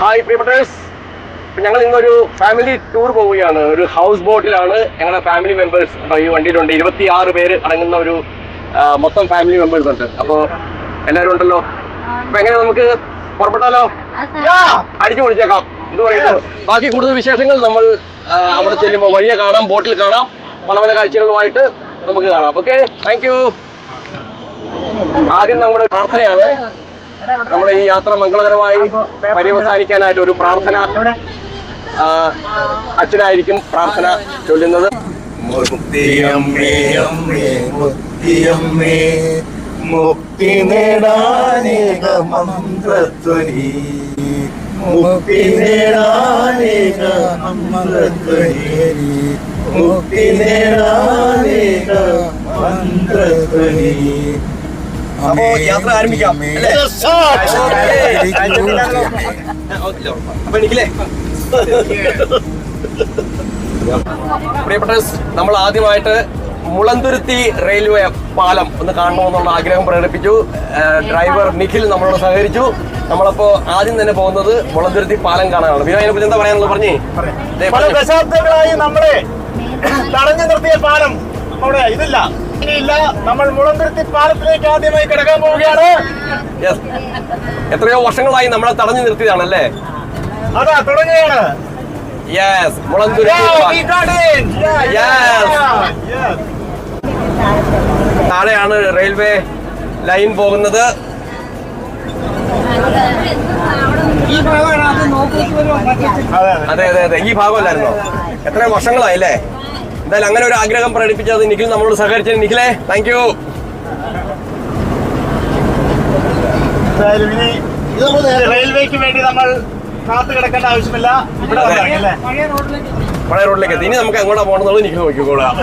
Hi പ്രിയപ്പെട്ടേഴ്സ് ഞങ്ങൾ ഇന്നൊരു family tour പോവുകയാണ്. ഒരു ഹൗസ് ബോട്ടിലാണ് ഞങ്ങളുടെ ഫാമിലി മെമ്പേഴ്സ് ഈ വണ്ടിയിലുണ്ട് ഇരുപത്തി ആറ് പേര് അടങ്ങുന്ന ഒരു മൊത്തം ഫാമിലി മെമ്പേഴ്സ് ഉണ്ട്. അപ്പോൾ എല്ലാവരും ഉണ്ടല്ലോ? അപ്പൊ എങ്ങനെ നമുക്ക് പുറപ്പെട്ടാലോ? അടിച്ചു പൊളിച്ചേക്കാം. എന്ത് പറയുന്നു? ബാക്കി കൂടുതൽ വിശേഷങ്ങൾ നമ്മൾ അവിടെ ചെല്ലുമ്പോൾ വഴിയെ കാണാം ബോട്ടിൽ കാണാം. പല പല കാഴ്ചകളുമായിട്ട് നമുക്ക് കാണാം. ഓക്കെ താങ്ക് യു ആദ്യം നമ്മുടെ പ്രാർത്ഥനയാണ്. നമ്മുടെ ഈ യാത്ര മംഗളകരമായി പര്യവസാനിക്കാനായിട്ട് ഒരു പ്രാർത്ഥന ആ, അച്ഛനായിരിക്കും പ്രാർത്ഥന ചൊല്ലുന്നത്. മുക്തിയമ്മേ അമ്മേ മുക്തിയമ്മേ മുക്തി നേടാനേക മന്ത്രത്വരി മുക്തി നേടാനേക മന്ത്രത്വരി മുക്തി നേടാനേക മന്ത്രധ്വനി. അപ്പോ യാത്ര ആരംഭിക്കാം അല്ലേ? അപ്പൊ എനിക്കില്ലേ പ്രിയപ്പെട്ട നമ്മൾ ആദ്യമായിട്ട് മുളന്തുരുത്തി റെയിൽവേ പാലം ഒന്ന് കാണണമെന്നുള്ള ആഗ്രഹം പ്രകടിപ്പിച്ചു. ഡ്രൈവർ നിഖിൽ നമ്മളോട് സഹകരിച്ചു. നമ്മളപ്പോ ആദ്യം തന്നെ പോകുന്നത് മുളന്തുരുത്തി പാലം കാണാനാണ്. പിന്നെ അതിനെക്കുറിച്ച് എന്താ പറയാനുള്ളത്? പറഞ്ഞേ. ദേ, പല പറഞ്ഞേ. ദശാബ്ദങ്ങളായി നമ്മളെ തടഞ്ഞു നിർത്തിയ പാലം അവിടെ ഇതില്ല. ഇനിയില്ല നമ്മൾ മുളന്തുരുത്തി പാലത്തിലേക്ക് ആദ്യമായി കിടക്കാൻ പോവുകയാണ്. എത്രയോ വർഷങ്ങളായി നമ്മളെ തടഞ്ഞു നിർത്തിയതാണല്ലേ? അതാ തുടങ്ങുകയാണ്. യെസ് മുളന്തുരുത്തി. താഴെയാണ് റെയിൽവേ ലൈൻ പോകുന്നത്. അതെ അതെ അതെ അതെ അതെ. ഈ ഭാഗമല്ലായിരുന്നോ? എത്ര വർഷങ്ങളായി അല്ലേ എന്തായാലും അങ്ങനെ ഒരു ആഗ്രഹം പ്രകടിപ്പിച്ചത് നിഖിൽ നമ്മളോട് സഹകരിച്ചത് നിഖിലേ താങ്ക് യു എന്തായാലും ഇനി റെയിൽവേക്ക് വേണ്ടി നമ്മൾ കാത്തു കിടക്കേണ്ട ആവശ്യമില്ല. ഇവിടെ അതെ. അല്ലേ? പഴയ റോഡിലേക്ക് എത്തി. ഇനി നമുക്ക് എങ്ങോട്ടാ പോകണമെന്നുള്ളത് നിഖിൽ നോക്കിക്കോളാം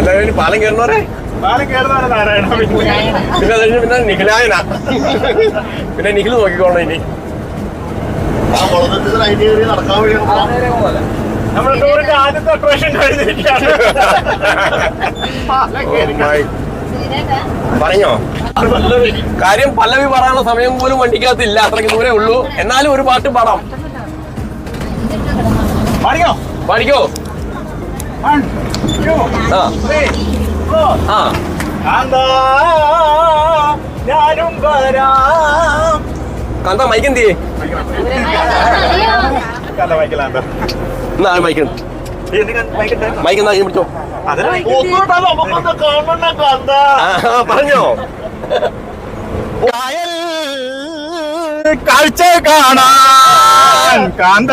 എല്ലാവരും പാലം നാരായണ പിന്നെ. അത് കഴിഞ്ഞ് പിന്നെ നിഖിലായന. പിന്നെ നിഖിൽ നോക്കിക്കോളണം ഇനി. നമ്മുടെ ടൂറിന്റെ ആദ്യത്തെ അട്രാക്ഷൻ കഴിഞ്ഞിരിക്കുകയാണ്. പറഞ്ഞോ? കാര്യം പല്ലവി പറയാനുള്ള സമയം പോലും വണ്ടിക്കകത്തില്ല അത്രയ്ക്ക് ദൂരേ ഉള്ളൂ. എന്നാലും ഒരു പാട്ട് പാടാം. പാടിക്കോ? പാടിക്കോ? ആ. കാന്താ, ഞാനും വരാം. കാന്താ മൈക്ക് എന്ത് ചെയ്യേ കല വായിക്കലാന്താ എന്നാ മൈക്ക് മൈക്ക് എന്നാ പിടിച്ചോ. പറഞ്ഞോ. കായൽ കാഴ്ച കാണാൻ കാന്ത.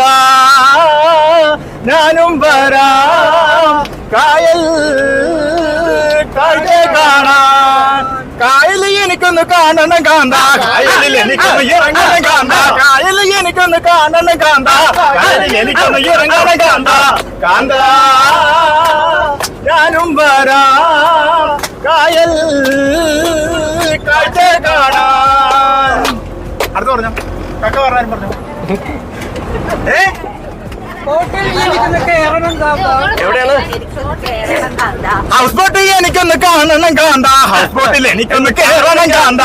ഞാനും വരാം കാണണം കാന്ത. കായലിൽ എനിക്കൊന്ന് ഇറങ്ങണം കാന്ത. കായൽ എനിക്കൊന്ന് കാണണം കാന്ത. കായലിൽ എനിക്കൊന്ന് ഇറങ്ങണം കാന്ത. കാന്ത. ഞാനും വരാ. കായൽ കാഴ്ച കാണാൻ. അടുത്ത പറഞ്ഞോ. കക്ക പറഞ്ഞു. ഏ? എവിടെയാണ്? ഹൗസ് ബോട്ടിൽ എനിക്കൊന്ന് കാണണം കാണ്ട ഹൗസ് ബോട്ടിൽ എനിക്കൊന്ന് കേറണം കാണ്ട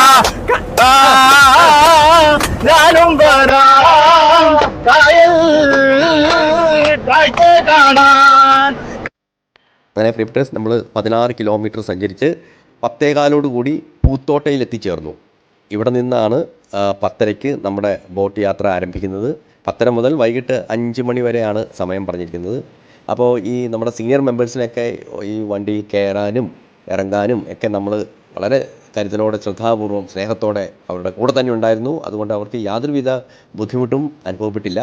ഞാനും വരാം. കായൽ കാഴ്ച കാണാൻ. അങ്ങനെ ഫ്ലിപ്റ്റേഴ്സ് നമ്മൾ പതിനാറ് കിലോമീറ്റർ സഞ്ചരിച്ച് പത്തേകാലോട് കൂടി പൂത്തോട്ടയിൽ എത്തിച്ചേർന്നു. ഇവിടെ നിന്നാണ് പത്തരയ്ക്ക് നമ്മുടെ ബോട്ട് യാത്ര ആരംഭിക്കുന്നത്. പത്തര മുതൽ വൈകിട്ട് അഞ്ച് മണി വരെയാണ് സമയം പറഞ്ഞിരിക്കുന്നത്. അപ്പോൾ ഈ നമ്മുടെ സീനിയർ മെമ്പേഴ്സിനൊക്കെ ഈ വണ്ടി കയറാനും ഇറങ്ങാനും ഒക്കെ നമ്മൾ വളരെ കരുതലോടെ ശ്രദ്ധാപൂർവം സ്നേഹത്തോടെ അവരുടെ കൂടെ തന്നെ ഉണ്ടായിരുന്നു. അതുകൊണ്ട് അവർക്ക് യാതൊരുവിധ ബുദ്ധിമുട്ടും അനുഭവപ്പെട്ടില്ല.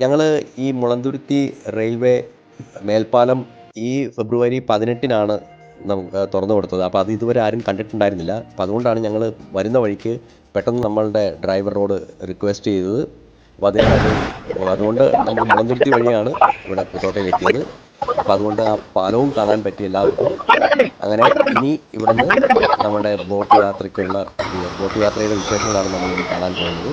ഞങ്ങൾ ഈ മുളന്തുരുത്തി റെയിൽവേ മേൽപ്പാലം ഈ ഫെബ്രുവരി പതിനെട്ടിനാണ് നമുക്ക് തുറന്നു കൊടുത്തത്. അപ്പോൾ അത് ഇതുവരെ ആരും കണ്ടിട്ടുണ്ടായിരുന്നില്ല. അപ്പോൾ അതുകൊണ്ടാണ് ഞങ്ങൾ വരുന്ന വഴിക്ക് പെട്ടെന്ന് നമ്മളുടെ ഡ്രൈവറോട് റിക്വസ്റ്റ് ചെയ്തത്. അപ്പോൾ അദ്ദേഹം അത് അതുകൊണ്ട് നമ്മൾ മുളന്തുരുത്തി വഴിയാണ് ഇവിടെ പുത്തോട്ടയിൽ എത്തിയത്. അപ്പോൾ അതുകൊണ്ട് ആ പാലവും കാണാൻ പറ്റി എല്ലാവർക്കും. അങ്ങനെ ഇനി ഇവിടുന്ന് നമ്മുടെ ബോട്ട് യാത്രയ്ക്കുള്ള ബോട്ട് യാത്രയുടെ വിശേഷങ്ങളാണ് നമ്മൾ കാണാൻ പോകുന്നത്.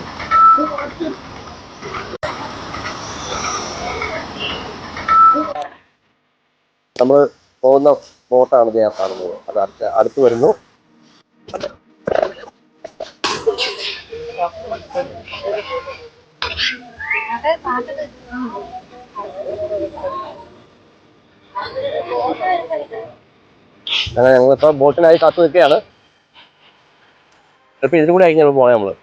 നമ്മൾ പോകുന്ന ബോട്ടാണ് ഞാൻ കാണുന്നത് അത് അടുത്ത് അടുത്ത് വരുന്നു. അങ്ങനെ ഞങ്ങളിപ്പോൾ ബോട്ടിനായി കാത്തു നിൽക്കുകയാണ്. ചിലപ്പോൾ ഇതിനും കൂടെ ആയിരിക്കും ഞങ്ങൾ പോണേ നമ്മൾ.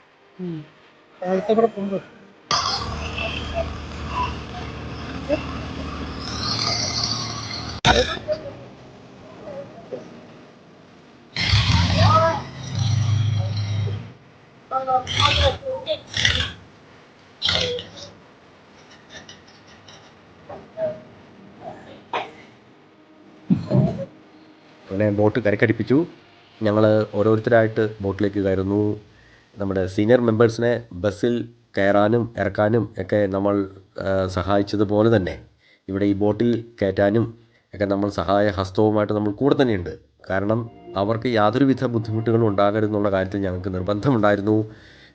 അങ്ങനെ ബോട്ട് കരക്കടിപ്പിച്ചു. ഞങ്ങൾ ഓരോരുത്തരായിട്ട് ബോട്ടിലേക്ക് കയറുന്നു നമ്മുടെ സീനിയർ മെമ്പേഴ്സിനെ ബസ്സിൽ കയറാനും ഇറക്കാനും ഒക്കെ നമ്മൾ സഹായിച്ചതുപോലെ തന്നെ ഇവിടെ ഈ ബോട്ടിൽ കയറ്റാനും ഒക്കെ നമ്മൾ സഹായ ഹസ്തവുമായിട്ട് നമ്മൾ കൂടെ തന്നെയുണ്ട്. കാരണം അവർക്ക് യാതൊരുവിധ ബുദ്ധിമുട്ടുകളും ഉണ്ടാകരുതെന്നുള്ള കാര്യത്തിൽ ഞങ്ങൾക്ക് നിർബന്ധമുണ്ടായിരുന്നു.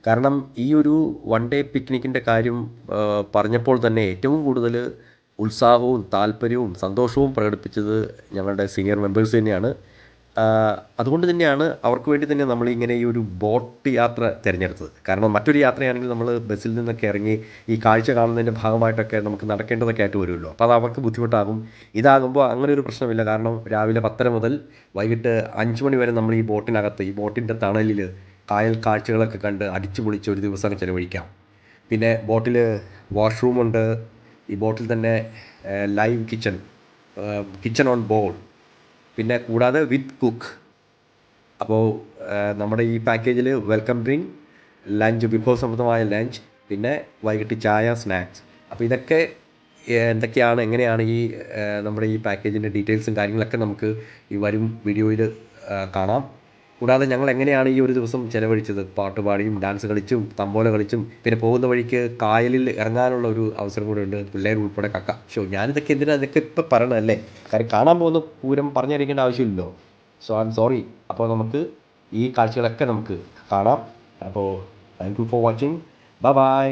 കാരണം ഈ ഒരു വൺ ഡേ പിക്നിക്കിന്റെ കാര്യം പറഞ്ഞപ്പോൾ തന്നെ ഏറ്റവും കൂടുതൽ ഉത്സാഹവും താല്പര്യവും സന്തോഷവും പ്രകടിപ്പിച്ചത് ഞങ്ങളുടെ സീനിയർ മെമ്പേഴ്സ് തന്നെയാണ്. അതുകൊണ്ട് തന്നെയാണ് അവർക്ക് വേണ്ടി തന്നെ നമ്മൾ ഇങ്ങനെ ഈ ഒരു ബോട്ട് യാത്ര തിരഞ്ഞെടുത്തത്. കാരണം മറ്റൊരു യാത്രയാണെങ്കിൽ നമ്മൾ ബസ്സിൽ നിന്നൊക്കെ ഇറങ്ങി ഈ കാഴ്ച കാണുന്നതിന്റെ ഭാഗമായിട്ടൊക്കെ നമുക്ക് നടക്കേണ്ടതൊക്കെ ആയിട്ട് വരുമല്ലോ. അപ്പോൾ അത് അവർക്ക് ബുദ്ധിമുട്ടാകും. ഇതാകുമ്പോൾ അങ്ങനെ ഒരു പ്രശ്നമില്ല. കാരണം രാവിലെ പത്തര മുതൽ വൈകിട്ട് അഞ്ച് മണി വരെ നമ്മൾ ഈ ബോട്ടിനകത്ത് ഈ ബോട്ടിന്റെ തണലിൽ കായൽ കാഴ്ചകളൊക്കെ കണ്ട് അടിച്ചു പൊളിച്ച് ഒരു ദിവസം ചിലവഴിക്കാം. പിന്നെ ബോട്ടിൽ വാഷ്റൂമുണ്ട് ഈ ബോട്ടിൽ തന്നെ live kitchen kitchen on board പിന്നെ കൂടാതെ വിത്ത് കുക്ക്. അപ്പോൾ നമ്മുടെ ഈ പാക്കേജിൽ വെൽക്കം ഡ്രിങ്ക് ലഞ്ച് വിഭവസമൃദ്ധമായ ലഞ്ച് പിന്നെ വൈകിട്ട് ചായ സ്നാക്സ്. അപ്പോൾ ഇതൊക്കെ എന്തൊക്കെയാണ് എങ്ങനെയാണ് ഈ നമ്മുടെ ഈ പാക്കേജിന്റെ ഡീറ്റെയിൽസും കാര്യങ്ങളൊക്കെ നമുക്ക് ഈ വരും വീഡിയോയിൽ കാണാം. കൂടാതെ ഞങ്ങൾ എങ്ങനെയാണ് ഈ ഒരു ദിവസം ചിലവഴിച്ചത്? പാട്ട് പാടിയും ഡാൻസ് കളിച്ചും തമ്പോല കളിച്ചും പിന്നെ പോകുന്ന വഴിക്ക് കായലിൽ ഇറങ്ങാനുള്ള ഒരു അവസരം കൂടെ ഉണ്ട്. പിള്ളേർ ഉൾപ്പെടെ കക്ക. ഷോ ഞാനിതൊക്കെ എന്തിനാ ഇതൊക്കെ ഇപ്പം പറയണതല്ലേ കാര്യം കാണാൻ പോകുന്ന പൂരം പറഞ്ഞറിയിക്കേണ്ട ആവശ്യമില്ലല്ലോ. സോ ഐ എം സോറി അപ്പോൾ നമുക്ക് ഈ കാഴ്ചകളൊക്കെ നമുക്ക് കാണാം. അപ്പോൾ thank you for watching bye bye